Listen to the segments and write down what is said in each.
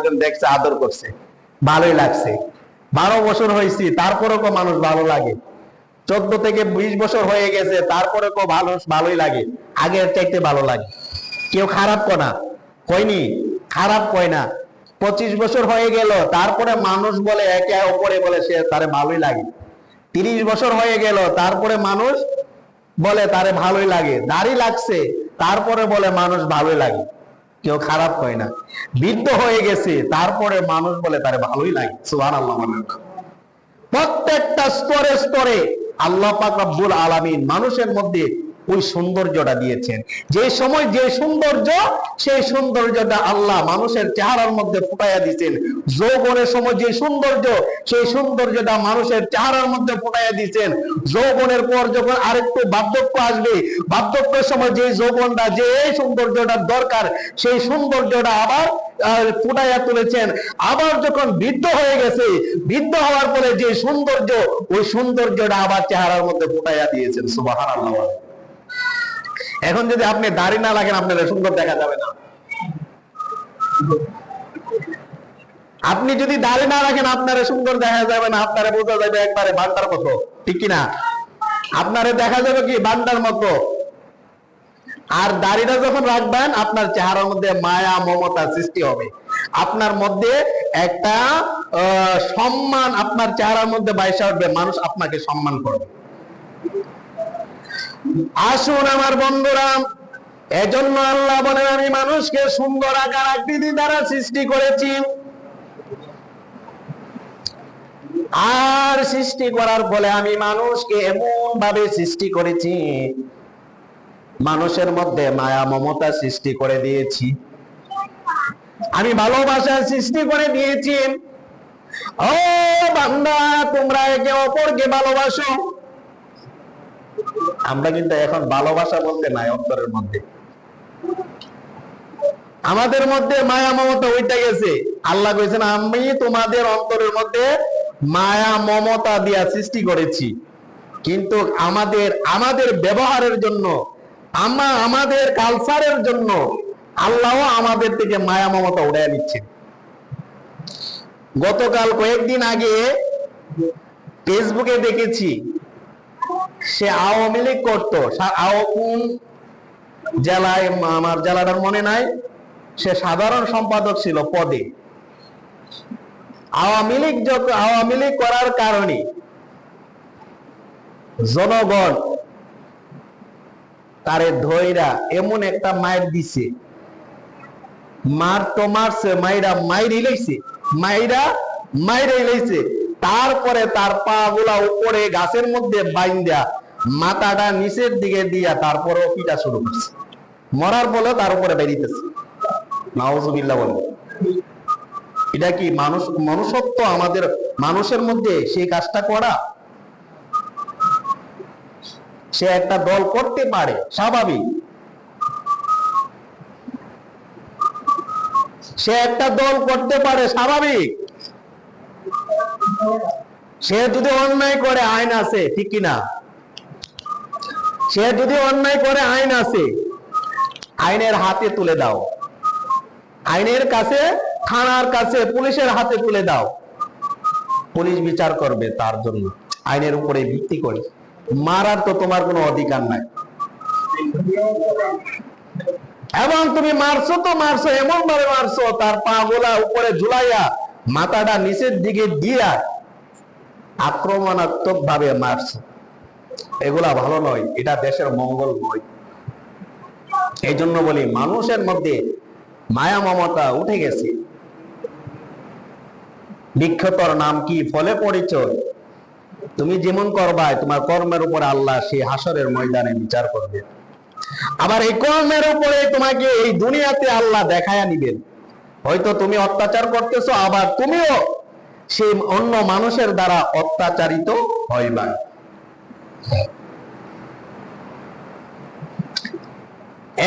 আরেকজন দেখছে, আদর করছে। ভালোই লাগছে। বারো বছর হয়েছি তারপরে কো মানুষ ভালো লাগে। চোদ্দ থেকে বিশ বছর হয়ে গেছে তারপরে কো ভালো, ভালোই লাগে। আগের চাইতে ভালো লাগে। কেউ খারাপ কো না। কয়নি খারাপ কয় না। পঁচিশ বছর হয়ে গেল, তারপরে মানুষ বলে, একে অপরে বলে, সে তারে ভালোই লাগে। তিরিশ বছর হয়ে গেল, তারপরে মানুষ বলে, তারে ভালোই লাগে। দাড়ি লাগছে, তারপরে বলে, মানুষ ভালোই লাগে। কেউ খারাপ হয় না। বৃদ্ধ হয়ে গেছে, তারপরে মানুষ বলে, তারে ভালোই লাগে। সুহান আল্লাহ প্রত্যেকটা স্তরে স্তরে আল্লাহ পাক রব্বুল আলামিন মানুষের মধ্যে ওই সৌন্দর্যটা দিয়েছেন। যে সময় যে সৌন্দর্য, সেই সৌন্দর্যটা আল্লাহ মানুষের চেহারার মধ্যে ফুটাইয়া দিয়েছেন। যৌবনের সময় যে সৌন্দর্য, সেই সৌন্দর্যটা মানুষের চেহারার মধ্যে ফুটাইয়া দিয়েছেন। যৌবনের পর যখন আরেকটু বার্ধক্য আসবে, বার্ধক্যের সময় যে যৌবনটা, যে এই সৌন্দর্যটার দরকার, সেই সৌন্দর্যটা আবার ফুটাইয়া তুলেছেন। আবার যখন বৃদ্ধ হয়ে গেছে, বৃদ্ধ হওয়ার পরে যে সৌন্দর্য, ওই সৌন্দর্যটা আবার চেহারার মধ্যে ফুটাইয়া দিয়েছেন। সুবহানাল্লাহ। এখন যদি আপনি দাড়ি না লাগেন আপনার সুন্দর দেখা যাবে না। আপনি যদি দাড়ি না রাখেন আপনারে সুন্দর দেখা যাবে না আপনারে বোঝা যাবে একবারে বান্দার মতো। ঠিক কি না আপনারে দেখা যাবে কি? বান্দার মতো। আর দাড়িটা যখন রাখবেন, আপনার চেহারার মধ্যে মায়া, মমতা সৃষ্টি হবে। আপনার মধ্যে একটা সম্মান আপনার চেহারার মধ্যে বাইসা উঠবে, মানুষ আপনাকে সম্মান করবে। আসুন আমার বন্ধুরা, এজন্য আল্লাহ বলেন, আমি মানুষকে সুন্দর আকার আকৃতি দ্বারা সৃষ্টি করেছি। আর সৃষ্টি করার ফলে আমি মানুষকে এমন ভাবে সৃষ্টি করেছি, মানুষের মধ্যে মায়া, মমতা সৃষ্টি করে দিয়েছি। আমি ভালোবাসার সৃষ্টি করে দিয়েছি। ও বান্দা, তোমরা একে অপরকে ভালোবাসো। আমরা কিন্তু এখন ভালোবাসা বলতে নাই অন্তরের মধ্যে। আমাদের মধ্যে মায়া মমতা ওইটা গেছে। আল্লাহ কইছেন, আমি তোমাদের অন্তরের মধ্যে মায়া মমতা দিয়া সৃষ্টি করেছি। কিন্তু আমাদের আমাদের ব্যবহারের জন্য, আমা, আমাদের কালচারের জন্য আল্লাহ আমাদের থেকে মায়া মমতা উড়াই নিচ্ছেন। গতকাল কয়েকদিন আগে ফেসবুকে দেখেছি সে আওয়ামী লীগ করতো। কোন জেলায় আমার জেলাটার মনে নাই। সে সাধারণ সম্পাদক ছিল পদে। আওয়ামী লীগ আওয়ামী লীগ করার কারণে জনগণ তারে ধৈরা এমন একটা মায়ের দিছে। মার তো মারছে, মাইরা মাইর লইছে মাইরা মাইরে লইছে তারপরে তার পা গুলা উপরে গাছের মধ্যে বাইন্দা মাথাটা নিচের দিকে দিয়া তারপরে পিটা শুরু করছে। মরার বলে তার উপরে বেরিতেছে। নাউজুবিল্লাহ বলে। এটা কি মানুষ, মনুষ্যত্ব আমাদের মানুষের মধ্যে সেই কাজটা করা? সে একটা দল করতে পারে, স্বাভাবিক। সে একটা দল করতে পারে, স্বাভাবিক। সে যদি অন্যায় করে, আইন আছে, ঠিক কিনা সে যদি অন্যায় করে, আইন আছে, আইনের হাতে তুলে দাও। আইনের কাছে, থানার কাছে, পুলিশের হাতে তুলে দাও। পুলিশ বিচার করবে তার জন্য। আইনের উপরে ভিত্তি করে। মারার তো তোমার কোনো অধিকার নাই। এবং তুমি মারছো তো মারছো এমন ভাবে মারছো, তার পা গোলা উপরে ঝুলাইয়া মাথাটা নিচের দিকে দিয়া আক্রমণাত্মক ভাবে মারছো। এগুলা ভালো নয়, এটা দেশের মঙ্গল নয়। এই জন্য বলি, মানুষের মধ্যে মায়া মমতা উঠে গেছে। বিখ্যাতর নাম কি ফলে পরিচয়? তুমি যেমন করবাই, তোমার কর্মের উপরে আল্লাহ সেই হাসরের ময়দানে বিচার করবে আবার এই কর্মের উপরে তোমাকে এই দুনিয়াতে আল্লাহ দেখায়া নিবেন। হয়তো তুমি অত্যাচার করতেছো, আবার তুমিও সেই অন্য মানুষের দ্বারা অত্যাচারিত হইবা।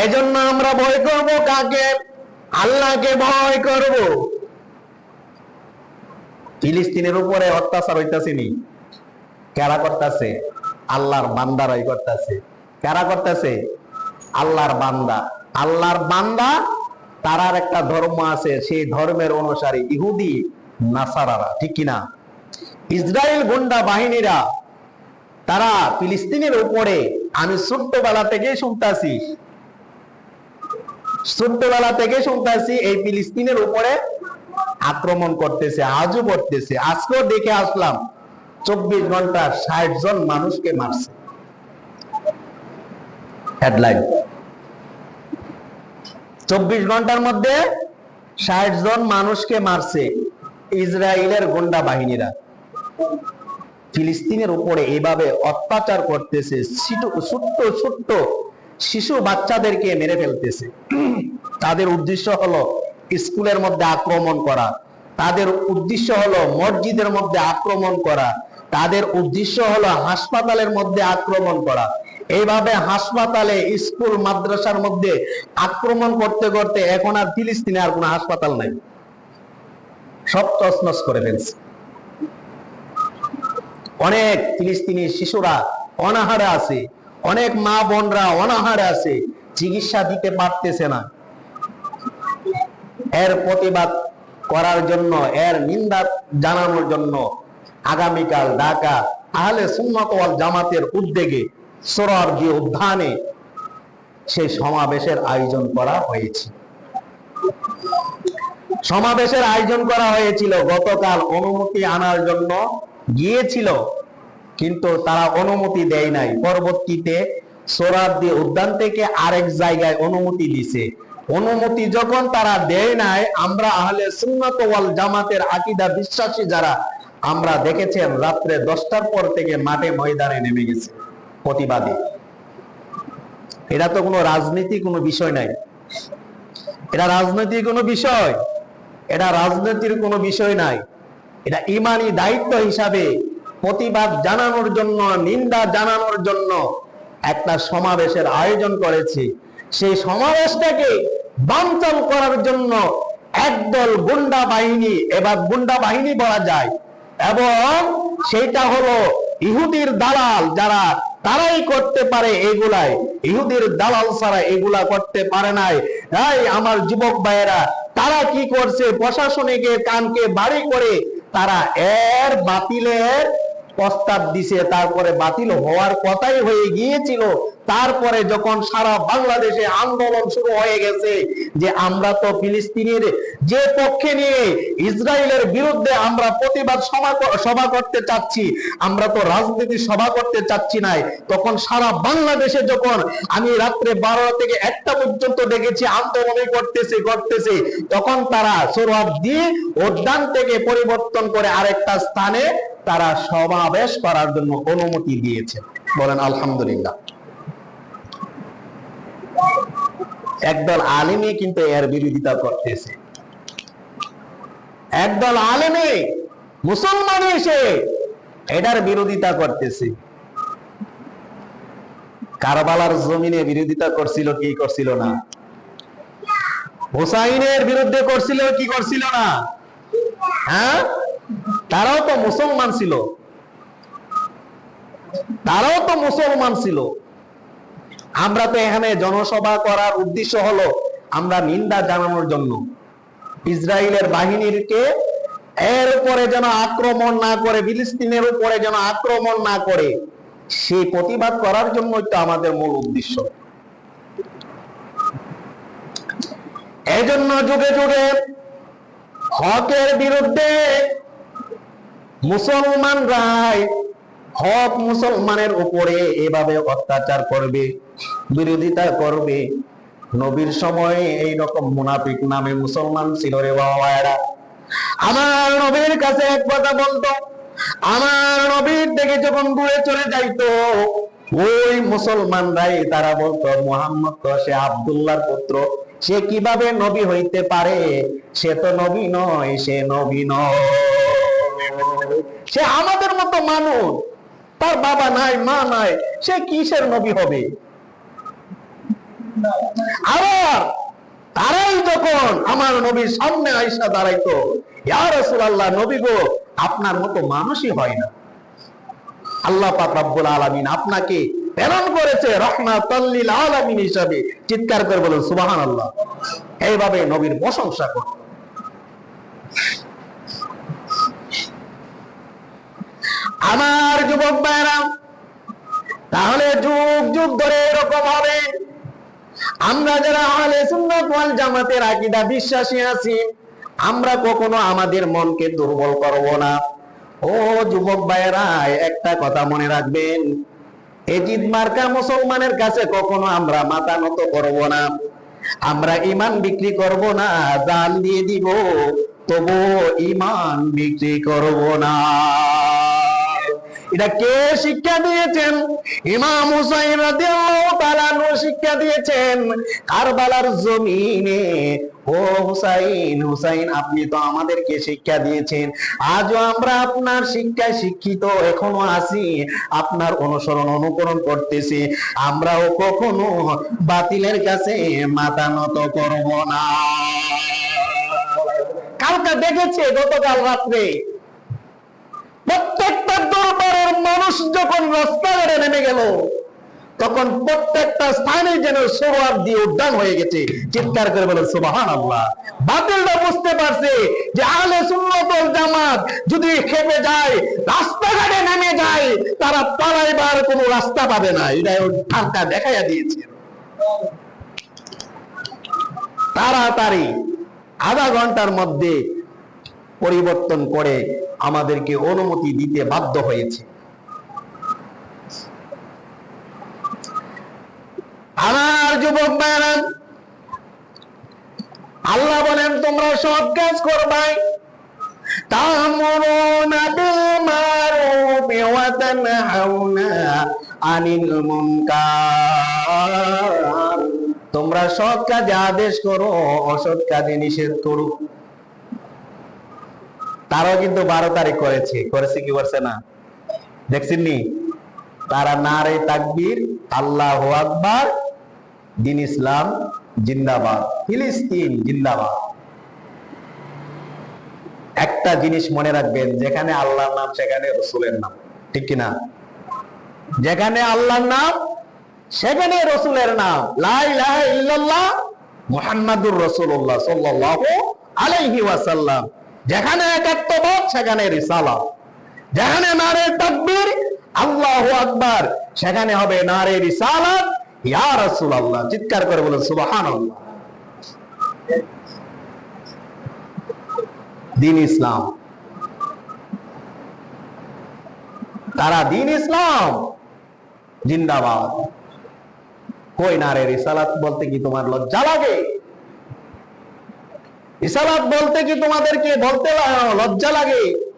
এজন্য আমরা ভয় করব কাকে? আল্লাহকে ভয় করব। ফিলিস্তিনের উপরে অত্যাচার হইতাছেনি কারা করতেছে? আল্লাহর বান্দারাই করতেছে। কারা করতেছে? আল্লাহর বান্দা। আল্লাহর বান্দা তারার একটা ধর্ম আছে, সেই ধর্মের অনুসারী ইহুদি, নাসারারা, ঠিক কিনা ইসরায়েল গুন্ডা বাহিনীরা, তারা ফিলিস্তিনের উপরে, আমি ছোট্টবেলা থেকে শুনতাছি। ছোট্টবেলা থেকে শুনতাছি, এই ফিলিস্তিনের উপরে আক্রমণ করতেছে, আজও করতেছে। আজকেও দেখে আসলাম, চব্বিশ ঘণ্টা ষাট জন মানুষকে মারছে। হেডলাইন চব্বিশ ঘণ্টার মধ্যে ষাট জন মানুষকে মারছে ইসরায়েলের গুন্ডা বাহিনীরা। ফিলিস্তিনের উপরে এভাবে অত্যাচার করতেছে ছোট্ট ছোট্ট শিশু বাচ্চাদেরকে মেরে ফেলতেছে। তাদের উদ্দেশ্য হলো স্কুলের মধ্যে আক্রমণ করা। তাদের উদ্দেশ্য হলো মসজিদের মধ্যে আক্রমণ করা। তাদের উদ্দেশ্য হলো হাসপাতালের মধ্যে আক্রমণ করা। এইভাবে হাসপাতালে, স্কুল, মাদ্রাসার মধ্যে আক্রমণ করতে করতে এখন আর ফিলিস্তিনে আর কোনো হাসপাতাল নাই। সব তছনছ করে ফেলছে। অনেক ফিলিস্তিনি শিশুরা অনাহারে আছে, অনেক মা বোনরা অনাহারে আছে, চিকিৎসা দিতে পারতেছে না। এর প্রতিবাদ করার জন্য, এর নিন্দা জানানোর জন্য আগামীকাল ঢাকা আহলে সুন্নত ওয়াল জামাতের উদ্যোগে সোরার যে উদ্যানে সেই সমাবেশের আয়োজন করা হয়েছে সমাবেশের আয়োজন করা হয়েছিল গতকাল অনুমতি আনার জন্য গিয়েছিল, কিন্তু তারা অনুমতি দেয় নাই। পরবর্তীতে সোরারদি উদ্যান থেকে আরেক জায়গায় অনুমতি দিছে। অনুমতি যখন তারা দেয় নাই, আমরা আহলে সুন্নাত ওয়াল জামাতের আকিদা বিশ্বাসী যারা, আমরা দেখেছেন রাত্রে দশটার পর থেকে মাঠে ময়দানে নেমে গেছে। প্রতিবাদী। এটা তো কোনো রাজনীতি কোনো বিষয় নাই। এটা রাজনৈতিক কোনো বিষয় এটা রাজনীতির কোনো বিষয় নাই। এটা ইমানি দায়িত্ব হিসাবে প্রতিবাদ জানানোর জন্য, নিন্দা জানানোর জন্য একটা সমাবেশের আয়োজন করেছে। সেই সমাবেশটাকে বাঞ্চল করার জন্য একদল গুন্ডা বাহিনী, এবার গুন্ডা বাহিনী বলা যায়, এবং সেটা হলো ইহুদির দালাল যারা তারাই করতে পারে এগুলাই। ইহুদির দালাল ছাড়া এগুলা করতে পারে নাই। তাই আমার যুবক ভাইয়েরা, তারা কি করছে? প্রশাসনিকের কানকে বাড়ি করে তারা এর বাতিলের প্রস্তাব দিছে, তারপরে বাতিল হওয়ার কথাই হয়ে গিয়েছিল। তারপরে যখন সারা বাংলাদেশে আন্দোলন শুরু হয়ে গেছে, যে আমরা তো ফিলিস্তিনের যে পক্ষে নিয়ে ইসরায়েলের বিরুদ্ধে আমরা প্রতিবাদ সভা করতে চাচ্ছি, আমরা তো রাজনীতি সভা করতে চাচ্ছি নাই। তখন সারা বাংলাদেশে যখন আমি রাত্রে বারোটা থেকে একটা পর্যন্ত দেখেছি, আন্দোলনই করতেছে করতেছে, তখন তারা সৌরভ দিয়ে উদ্যান থেকে পরিবর্তন করে আরেকটা স্থানে তারা সমাবেশ করার জন্য অনুমতি দিয়েছে। বলেন, আলহামদুলিল্লাহ। একদল আলিমে কিন্তু এর বিরোধিতা করতেছে। একদল আলেমে মুসলমান এসে এটার বিরোধিতা করতেছে। কারবালার জমিনে বিরোধিতা করছিল, কি করছিল না? হুসাইনের বিরুদ্ধে করছিল, কি করছিল না? হ্যাঁ? তারাও তো মুসলমান ছিল। তারাও তো মুসলমান ছিল। আমরা তো এখানে জনসভা করার উদ্দেশ্য হলো, আমরা নিন্দা জানানোর জন্য। ইসরায়েলের বাহিনীকে এর উপরে যেন আক্রমণ না করে, ফিলিস্তিনের উপরে যেন আক্রমণ না করে সেই প্রতিবাদ করার জন্যই তো আমাদের মূল উদ্দেশ্য। এই জন্য যুগে যুগে হকের বিরুদ্ধে মুসলমানরাই হক মুসলমানের উপরে এভাবে অত্যাচার করবে, বিরোধিতা করবে। নবীর সময়ে এই রকম মুনাফিক নামে মুসলমান ছিল রে বাবারা আমার নবীর কাছে এক কথা বলতো, আমার নবীর থেকে যখন দূরে চলে যাইতো, ওই মুসলমানরাই তারা বলতো, মোহাম্মদ তো সে আবদুল্লাহর পুত্র, সে কীভাবে নবী হইতে পারে? সে তো নবী নয়, সে নবী নয়। সে আমাদের মতো মানুষ। তার বাবা নাই, মা নাই, সে কিসের নবী হবে? আবার তারাই যখন আমার নবীর সামনে আইসা দাঁড়াইতো, ইয়া রাসূলুল্লাহ, নবী গো, আপনার মতো মানুষই হয় না। আল্লাহ পাক রব্বুল আলামিন আপনাকে প্রেরণ করেছে রহমাতাল্লিল আলামিন হিসাবে। চিৎকার করে বলেন, সুবহানাল্লাহ। এইভাবে নবীর প্রশংসা করো। আমার যুবক ভাইরা তাহলে যুগ যুগ ধরে এরকম হবে। আমরা যারা আহলে সুন্নাত ওয়াল জামাতের আকীদা বিশ্বাসী আছি, আমরা কখনো আমাদের মনকে দুর্বল করব না। ও যুবক ভাইরা একটা কথা মনে রাখবেন, এজিদ মার্কা মুসলমানের কাছে কখনো আমরা মাথা নত করব না। আমরা ইমান বিক্রি করব না, জান দিয়ে দিব তবু ইমান বিক্রি করব না। এটা কে শিক্ষা দিয়েছেন? ইমাম হুসাইন রাদিয়াল্লাহু তাআলা শিক্ষা দিয়েছেন, কারবালার জমিনে। ও হুসাইন হুসাইন, আপনি তো আমাদেরকে শিক্ষা দিয়েছেন। আজও আমরা আপনার শিক্ষায় শিক্ষিত, এখনও আছি। আপনার অনুসরণ, অনুকরণ করতেছি। আমরাও কখনো বাতিলের কাছে মাথা নত করব না। কালকে দেখেছে গতকাল রাত্রে। প্রত্যেকটা দরবারের মানুষ যখন রাস্তাঘাটে নেমে গেল, তখন প্রত্যেকটা স্থানে যেন সোয়াব দিয়ে উদ্যান হয়ে গেছে। চিৎকার করে বলে সুবাহান আল্লাহ বাতিলটা বুঝতে পারছে যে আহলে সুন্নাত জামাত যদি খেপে যায়, রাস্তাঘাটে নেমে যায়, তারা পালাইবার কোনো রাস্তা পাবে না। এটা ঠান্ডা দেখাইয়া দিয়েছে। তাড়াতাড়ি আধা ঘণ্টার মধ্যে পরিবর্তন করে আমাদেরকে অনুমতি দিতে বাধ্য হয়েছে আমার যুবক ভাইরা আল্লাহ বলেন, তোমরা সৎ কাজ করবাই তোমরা সৎ কাজে আদেশ করো, অসৎ কাজে নিষেধ করো। তারাও কিন্তু বারো তারিখ করেছে। করেছে কি করছে না? দেখছেন নি তারা নারে তাকবীর, আল্লাহ আকবার, দিন ইসলাম জিন্দাবাদ, ফিলিস্তিন জিন্দাবাদ। একটা জিনিস মনে রাখবেন, যেখানে আল্লাহর নাম, সেখানে রসুলের নাম। ঠিক কিনা? যেখানে আল্লাহর নাম, সেখানে রসুলের নাম। লা ইলাহা ইল্লাল্লাহ মুহাম্মাদুর রাসূলুল্লাহ সাল্লাল্লাহু আলাইহি ওয়াসাল্লাম। যেখানে একাত্মবোধ, সেখানে রিসালা যেখানে নারে তাকবীর, আল্লাহু আকবার। সেখানে হবে নারে রিসালাত রাসূলুল্লাহ, চিৎকার করে বলেন, সুবহানাল্লাহ। দিন ইসলাম। তারা দিন ইসলাম? জিন্দাবাদ। কই নারে রিসালাত বলতে কি তোমার লজ্জা লাগে? রিসালাত বলতে কি তোমাদেরকে বলতে লজ্জা লাগে?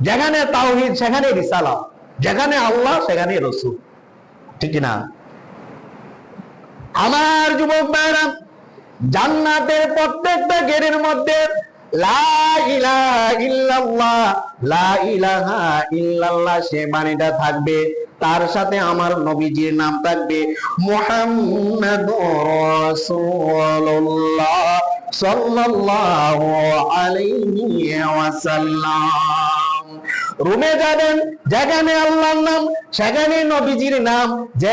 যেখানে তাওহীদ, সেখানে রিসালাত। যেখানে আল্লাহ, সেখানে রসুল। ঠিক না? আমার যুবক ভাইরা, জান্নাতের প্রত্যেকটা গেটের মধ্যে সে থাকবে। তার সাথে আমার নবীজির নাম থাকবে রাসূলুল্লাহ সাল্লাল্লাহু আলাইহি ওয়াসাল্লাম। রুমে যাবেন, যেখানে আল্লাহর নাম, সেখানে নবীজির নাম যে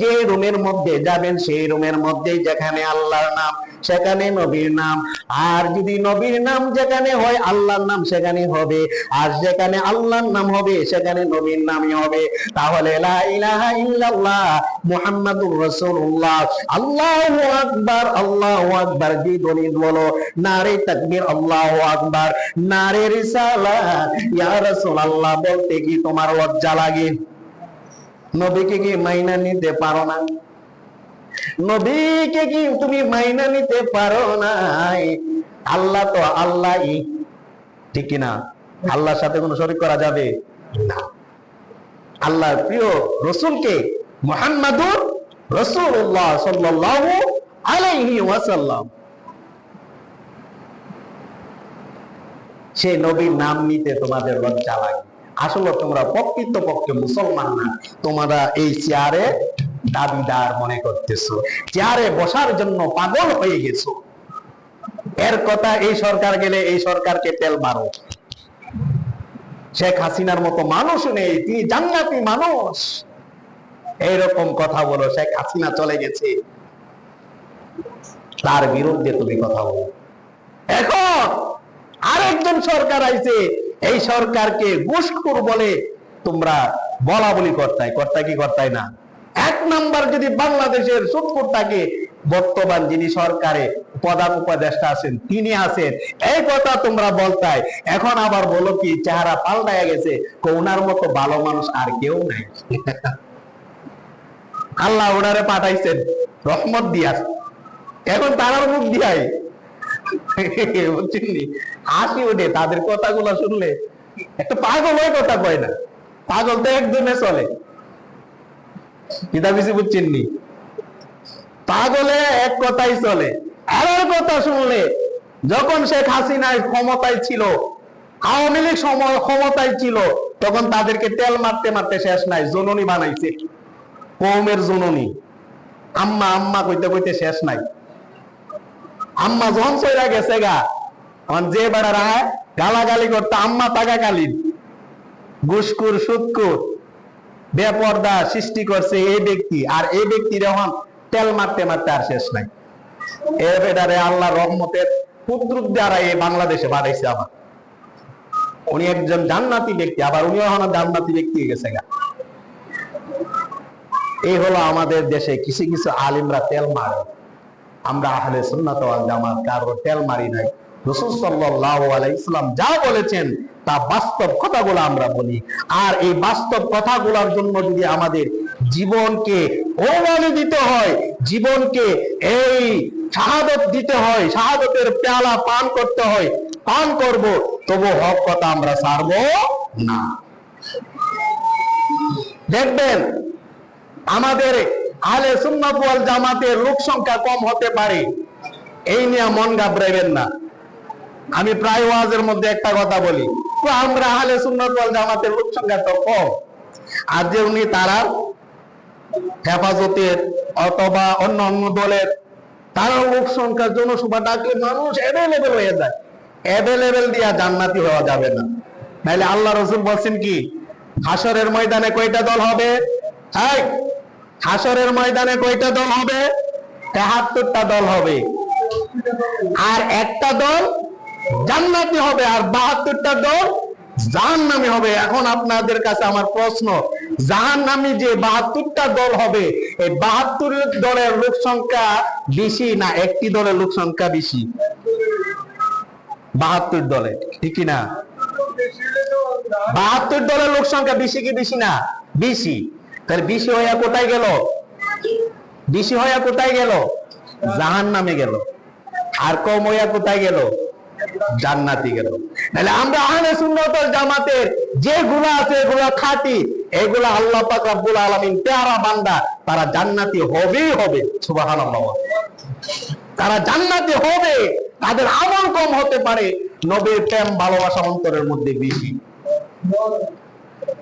যে রুমের মধ্যে যাবেন, সেই রুমের মধ্যে যেখানে আল্লাহর নাম, সেখানে নবীর নাম। আর যদি নবীর নাম যেখানে হয়, আল্লাহর নাম সেখানে হবে। আর যেখানে আল্লাহর নাম হবে, সেখানে নবীর নামই হবে। তাহলে লা ইলাহা ইল্লাল্লাহ মুহাম্মাদুর রাসূলুল্লাহ। আল্লাহু আকবার আল্লাহু আকবার দি দলিল বলো? নারে তাকবীর, আল্লাহু আকবার। নারে রিসালাত, ইয়া রাসূলুল্লাহ বলতে কি তোমার লজ্জা লাগে? নবীকে কি মাইনা নিতে পারো না? নবীকে কি তুমি মাইনা নিতে পারো নাই? আল্লাহ তো আল্লাহই, ঠিক না আল্লাহর সাথে কোনো শরীক করা যাবে না। আল্লাহর প্রিয় রসুলকে মুহাম্মাদুর রাসূলুল্লাহ সাল্লাল্লাহু আলাইহি ওয়াসাল্লাম। সে নবীর নাম নিতে তোমাদের লজ্জা লাগে। আসলে তোমরা প্রকৃত পক্ষে মুসলমান না, তোমরা এই চেয়ারে দাবিদার মনে করতেছো। চেয়ারে বসার জন্য পাগল হয়ে গেছো। এর কথা এই সরকার গেলে এই সরকারকে তেল মারো। শেখ হাসিনার মতো মানুষ নেই, তিনি জান্নাতি মানুষ। এইরকম কথা বলো, শেখ হাসিনা চলে গেছে। তার বিরুদ্ধে তুমি কথা বলো। এখন আরেকজন সরকার আইছে, এই সরকারকে ঘুষখোর বলে তোমরা বলা বলি কর্তায় কর্তা কি কর্তায় না? এক নাম্বার যদি বাংলাদেশের সুৎপুর থাকে, বর্তমান যিনি সরকারে প্রধান উপদেষ্টা আছেন, তিনি আছেন। এই কথা তোমরা বলতাই। এখন আবার বলো কি, চেহারা পাল্টায় গেছে ওনার মতো ভালো মানুষ আর কেউ নাই। আল্লাহ ওনারে পাঠাইছেন, রহমত দিয়া। এখন তারার মুখ দিয়াই। বুঝছেন নি? হাসি ওঠে, তাদের কথাগুলো শুনলে। একটা পাগল ওই কথা কয় না। পাগল তো একজনে চলে। কিতা বেশি বুঝছেন নি? পাগলে এক কথাই চলে। আর কথা শুনলে, যখন শেখ হাসিনা ক্ষমতায় ছিল, আওয়ামী লীগ সময় ক্ষমতায় ছিল, তখন তাদেরকে তেল মারতে মারতে শেষ নাই, জননী বানাইছে। কৌমের জননী। আম্মা আম্মা কইতে কইতে শেষ নাই। আম্মা যখন সইরা গেছে গা। তখন যে বেড়ারা গালাগালি করতো, আম্মা তাগা কালীন গুসকুর সুৎকুর বেপর্দা সৃষ্টি করছে এই ব্যক্তি। আর এই ব্যক্তির এখন তেল মারতে মারতে আর শেষ নাই। এর বেটারে আল্লাহ রহমতের দ্বারা এই বাংলাদেশে বাড়াইছে আবার। উনি একজন জান্নাতি ব্যক্তি, আবার উনিও এখন জান্নাতি ব্যক্তি গেছে গা। এই হলো আমাদের দেশে কিছু কিছু আলিমরা তেল মারে। আমরা আহলে সুন্নাত ওয়াল জামাত কারও তেল মারি নাই। রাসূল সাল্লাল্লাহু আলাইহি ইসলাম যা বলেছেন তা বাস্তব কথাগুলো আমরা বলি। আর এই বাস্তব কথাগুলোর জন্য যদি আমাদের জীবনকে ওমানে দিতে হয়, জীবনকে এই শাহাদত দিতে হয়, শাহাদতের পেয়ালা পান করতে হয়, পান করব, তবু হক কথা আমরা ছাড়বো না। দেখবেন, আমাদের আলে সুন্নাত জামাতের লোক সংখ্যা কম হতে পারে। এই নিয়ে মন ঘাবড়াইবেন না। আমি প্রায় ওয়াজের মধ্যে একটা কথা বলি। তো আমরা আলে সুন্নাত জামাতের লোক সংখ্যা তো কম। আর যে উনি তারা হেফাজতের অথবা অন্য অন্য দলের তারা লোক সংখ্যা জনসভা ডাকলে মানুষ অ্যাভেলেবেল হয়ে যায়। অ্যাভেলেবেল দিয়া জান্নাতি হওয়া যাবে না। নাইলে আল্লাহ রসুল বলছেন কি হাসরের ময়দানে কয়টা দল হবে? হ্যাঁ হাসরের ময়দানে কয়টা দল হবে? তেহাত্তরটা দল হবে। আর একটা দল জান্নাতি হবে, আর বাহাত্তরটা দল জাহান্নামী হবে। এখন আপনাদের কাছে আমার প্রশ্ন, জাহান্নামী যে বাহাত্তরটা দল হবে, এই বাহাত্তর দলের লোক সংখ্যা বেশি না একটি দলের লোক সংখ্যা বেশি? বাহাত্তর দলে, ঠিক না বাহাত্তর দলের লোক সংখ্যা বেশি কি বেশি না? বেশি। তাহলে বেশি হইয়া কোথায় গেল? বেশি হইয়া কোথায় গেল? জাহান নামে গেল। আর কম হইয়া কোথায় গেল? জান্নাতি গেল। তাহলে আমরা আহলে সুন্নতল জামাতের যেগুলো আছে এগুলো খাঁটি, এগুলা আল্লাহ পাক রব্বুল আলামিন পেয়ারা বান্দা, তারা জান্নাতি হবেই হবে, সুবহানাল্লাহ। তারা জান্নাতি হবে, তাদের আমল কম হতে পারে, নবীর প্রেম ভালোবাসা অন্তরের মধ্যে বেশি।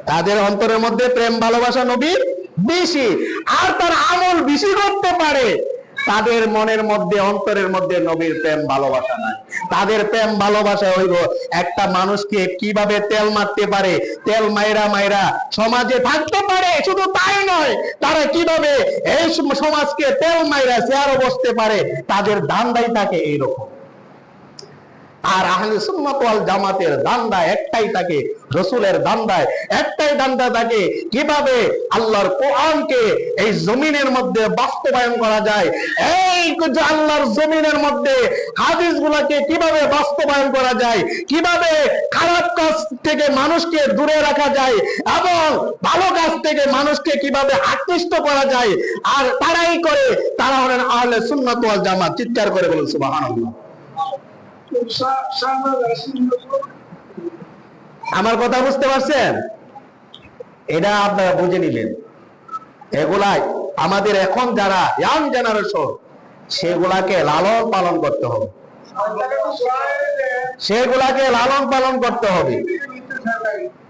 তাদের অন্তরের মধ্যে প্রেম, ভালোবাসা নবীর বেশি। আর তার আমল বেশি করতে পারে। তাদের মনের মধ্যে, অন্তরের মধ্যে নবীর প্রেম, ভালোবাসা নাই। তাদের প্রেম, ভালোবাসা হইব একটা মানুষকে কীভাবে তেল মারতে পারে। তেল মাইরা মাইরা সমাজে থাকতে পারে। শুধু তাই নয়, তারা কীভাবে এই সমাজকে তেল মাইরা চেয়ারও বসতে পারে। তাদের ধান্দাই থাকে এইরকম। আর আহলে সুন্নাত ওয়াল জামাতের দান্দা একটাই থাকে রসুলের দান্দায় একটাই দান্দা থাকে কীভাবে? আল্লাহর কোরআনকে এই জমিনের মধ্যে বাস্তবায়ন করা যায়। এই আল্লাহর জমিনের মধ্যে হাদিস গুলাকে কীভাবে বাস্তবায়ন করা যায়, কীভাবে খারাপ কাজ থেকে মানুষকে দূরে রাখা যায় এবং ভালো কাজ থেকে মানুষকে কীভাবে আকৃষ্ট করা যায়, আর তারাই করে, তারা হলেন আহলে সুন্নাত ওয়াল জামাত। চিৎকার করে বলেন, সুবহানাল্লাহ। আমার কথা বুঝতে পারছেন? এটা আপনারা বুঝে নিবেন এগুলাই আমাদের এখন যারা ইয়াং জেনারেশন সেগুলাকে লালন পালন করতে হবে। সেগুলাকে লালন পালন করতে হবে।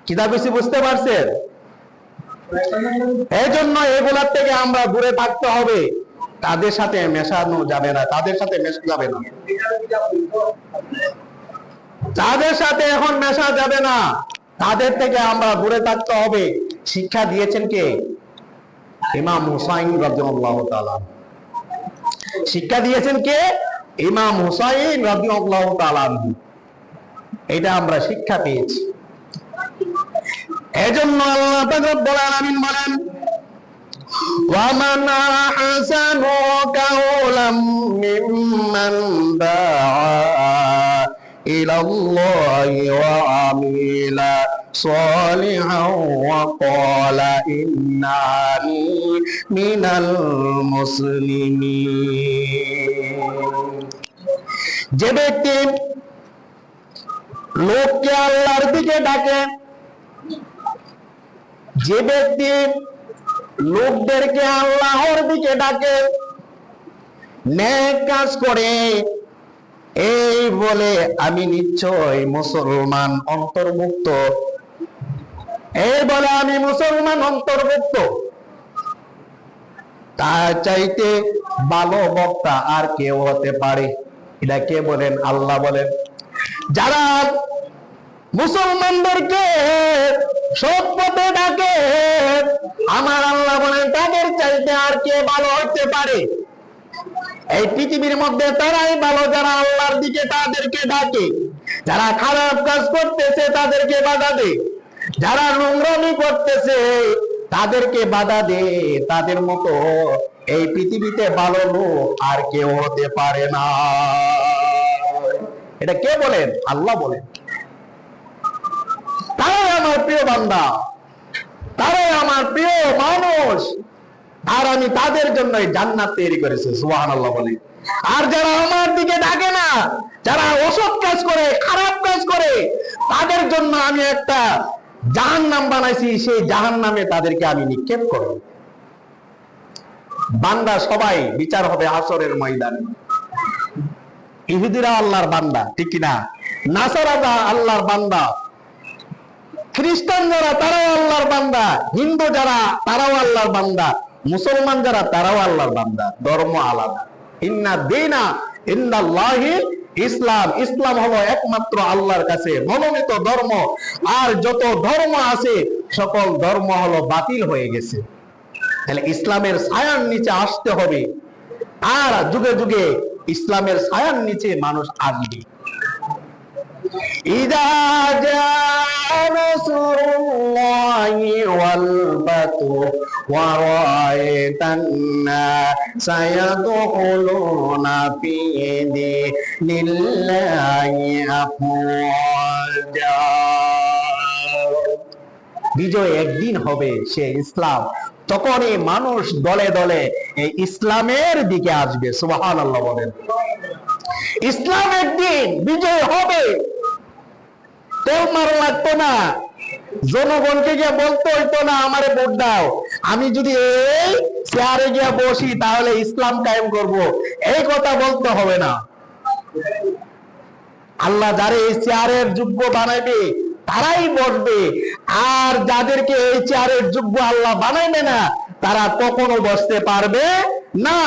কিতা বেশি বুঝতে পারছেন? এই জন্য এগুলার থেকে আমরা দূরে থাকতে হবে। তাদের সাথে মেশানো যাবে না, তাদের সাথে মেশা যাবে না। তাদের সাথে এখন মেশা যাবে না। তাদের থেকে আমরা দূরে থাকতে হবে। শিক্ষা দিয়েছেন কে? ইমাম হুসাইন রাদিয়াল্লাহু তাআলা। শিক্ষা দিয়েছেন কে? ইমাম হুসাইন রাদিয়াল্লাহু তাআলা। এটা আমরা শিক্ষা পেয়েছি। এজন্য আল্লাহ পাক রব্বুল আলামিন বলেন ومن أحسن قولا ممن دعا إلى الله وعمل صالحا وقال إنني من المسلمين যে ব্যক্তি লোককে আল্লাহর দিকে ডাকে যে ব্যক্তি লোকদেরকে আল্লাহর দিকে ডাকে। ন্যাক কাজ করে। এই বলে আমি নিশ্চয় মুসলমান অন্তর্ভুক্ত। এই বলে আমি মুসলমান অন্তর্ভুক্ত। তার চাইতে ভালো বক্তা আর কেউ হতে পারে। এটা কে বলেন? আল্লাহ বলেন। যারা মুসলমানদেরকে সৎ পথে ডাকে। আমার আল্লাহ বলেন, তাদের চাইতে আর কে ভালো হইতে পারে? এই পৃথিবীর মধ্যে তারাই ভালো, যারা আল্লাহর দিকে তাদেরকে ডাকে। যারা খারাপ কাজ করতেছে, তাদেরকে বাধা দে। যারা নোংরামি করতেছে, তাদেরকে বাধা দে। তাদের মতো এই পৃথিবীতে ভালো লোক আর কেউ হতে পারে না। এটা কে বলেন? আল্লাহ বলেন। আমার প্রিয় বান্দা। তারাই আমার প্রিয় মানুষ। আর আমি তাদের জন্য জান্নাত তৈরি করেছি সুহান আল্লাহ বলে। আর যারা আমার দিকে ডাকে না, যারা অসৎ কাজ করে, খারাপ কাজ করে, তাদের জন্য আমি একটা জাহান নাম বানাইছি, সেই জাহান নামে তাদেরকে আমি নিক্ষেপ করব বান্দা সবাই বিচার হবে আসরের ময়দানে। ইহুদিরা আল্লাহর বান্দা, ঠিক কিনা? নাসারাদা আল্লাহর বান্দা। খ্রিস্টান যারা, তারাও আল্লাহর বান্দা। হিন্দু যারা, তারাও আল্লাহর বান্দা। মুসলমান যারা, তারাও আল্লাহর বান্দা। ধর্ম আলাদা। ইন্না দিনা ইন্দাল্লাহি ইসলাম। ইসলাম হলো একমাত্র আল্লাহর কাছে মনোনীত ধর্ম। আর যত ধর্ম আছে, সকল ধর্ম হলো বাতিল হয়ে গেছে। তাহলে ইসলামের ছায়ার নিচে আসতে হবে। আর যুগে যুগে ইসলামের ছায়ার নিচে মানুষ আসবে। إذا جاء نصر الله والفتح ورأيت الناس يدخلون في دين الله أفواجا বিজয় একদিন হবে সে ইসলাম তখন এই মানুষ দলে দলে এই ইসলামের দিকে আসবে সুবাহান আল্লাহ বলেন ইসলাম একদিন বিজয় হবে তেল মারা লাগতো না। জনগণকে গিয়ে বলতে হইতো না, আমারে ভোট দাও। আমি যদি এই চেয়ারে গিয়ে বসি, তাহলে ইসলাম কায়েম করব। এই কথা বলতে হবে না। আল্লাহ যারে এই চেয়ারের যোগ্য বানাইবে, তারাই বসবে। আর যাদেরকে এই চেয়ারের যোগ্য আল্লাহ বানাইবে না তারা কখনো বসতে পারবে না।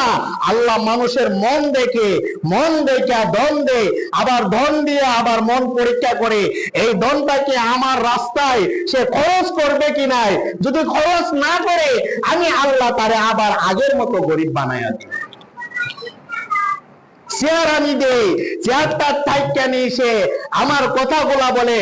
আল্লাহ মানুষের মন দেখে মন দেখে ধন দে, আবার ধন দিয়ে আবার মন পরীক্ষা করে। এই ধনটাকে আমার রাস্তায় সে খরচ করবে কি নাই? যদি খরচ না করে, আমি আল্লাহ তারে আবার আগের মতো গরিব বানায় দিই চেয়ার আমি দেই নিয়ে এসে আমার কথাগুলা বলে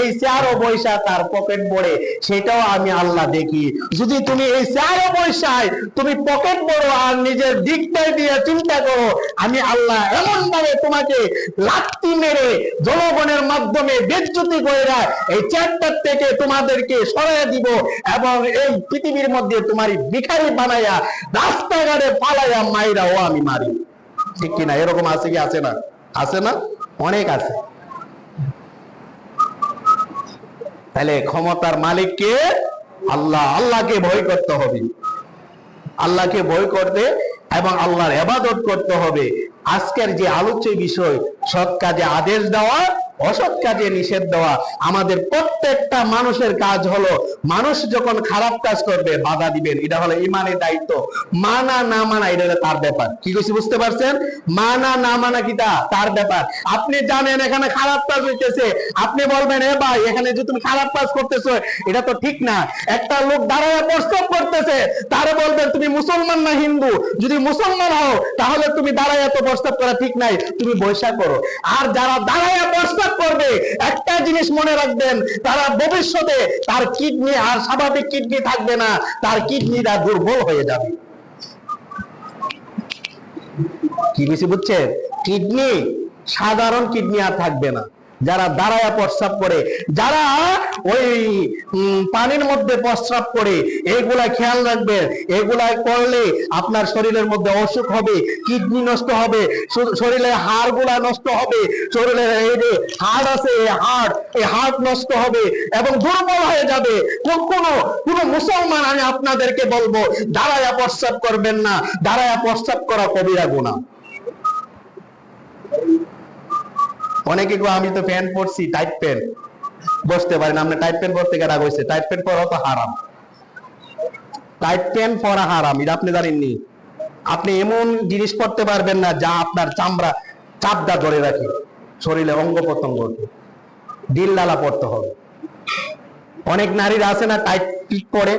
এই চেয়ারও পয়সা তার পকেট পড়ে সেটাও আমি আল্লাহ দেখি। যদি তুমি এই চেয়ারও পয়সায় তুমি পকেট বড় আর নিজের দিকটাই দিয়ে চিন্তা করো, আমি আল্লাহ এমন ভাবে তোমাকে লাত্তি মেরে জনগণের মাধ্যমে বেজ্জতি করে এই চেয়ারটার থেকে তোমাদেরকে সরাইয়া দিব এবং এই পৃথিবীর মধ্যে তোমার ভিখারি বানাইয়া রাস্তাঘাটে পালাইয়া মাইরাও আমি মারি। ঠিক কিনা? এরকম আছে কি? আছে না? আছে না? অনেক আছে। তাহলে ক্ষমতার মালিক কে আল্লাহ, আল্লাহকে ভয় করতে হবে। আল্লাহকে ভয় করতে এবং আল্লাহর এবাদত করতে হবে। আজকের যে আলোচ্য বিষয়, সৎ কাজে আদেশ দেওয়া অসৎ কাজে নিষেধ দেওয়া। আমাদের প্রত্যেকটা মানুষের কাজ হলো, মানুষ যখন খারাপ কাজ করবে, বাধা দিবেন। এটা হলো ইমানের দায়িত্ব। মানা না মানা, এটা তার ব্যাপার। কি কইছি বুঝতে পারছেন? মানা না মানা কিটা তার ব্যাপার। আপনি জানেন এখানে খারাপ কাজ হইতেছে। আপনি বলবেন, এ ভাই, এখানে যে তুমি খারাপ কাজ করতেছো, এটা তো ঠিক না। একটা লোক দাঁড়ায় প্রস্তাব করতেছে, তারে বলবেন, তুমি মুসলমান না হিন্দু? যদি মুসলমান হও, তাহলে তুমি দাঁড়ায় তো প্রস্তাব করা ঠিক নাই। তুমি বৈশা করো আর যারা দাঁড়ায় প্রস্তাব করবে, একটা জিনিস মনে রাখবেন, তারা ভবিষ্যতে তার কিডনি আর স্বাভাবিক কিডনি থাকবে না, তার কিডনিটা দুর্বল হয়ে যাবে। কি বেশি বুঝছেন? কিডনি, সাধারণ কিডনি আর থাকবে না। যারা দাঁড়ায়া প্রস্রাব করে, যারা ওই পানির মধ্যে প্রস্রাব করে, এগুলা খেয়াল রাখবেন। এগুলা করলে আপনার শরীরের মধ্যে অসুখ হবে, কিডনি নষ্ট হবে শরীরের হাড়গুলা নষ্ট হবে, শরীরের এই যে হাড় আছে হাড়, এই হাড় নষ্ট হবে এবং দুর্বল হয়ে যাবে। কোন মুসলমান আমি আপনাদেরকে বলব, দাঁড়ায়া প্রস্রাব করবেন না, দাঁড়ায়া প্রস্রাব করা কবিরা গুণা অনেকে গো আমি তো প্যান্ট পরছি টাইট প্যান্ট বসতে পারেন আপনি টাইট প্যান্ট পরতে গেলে বসছে টাইট প্যান্ট পরা তো হারাম। টাইট প্যান্ট পরা হারাম, এটা আপনি জানেননি। আপনি এমন জিনিস পড়তে পারবেন না, যা আপনার চামড়া চাপদা ধরে রাখে। শরীরে অঙ্গ প্রত্যঙ্গ ডিল লালা পড়তে হবে। অনেক নারীরা আছে না টাইট পিক পরে।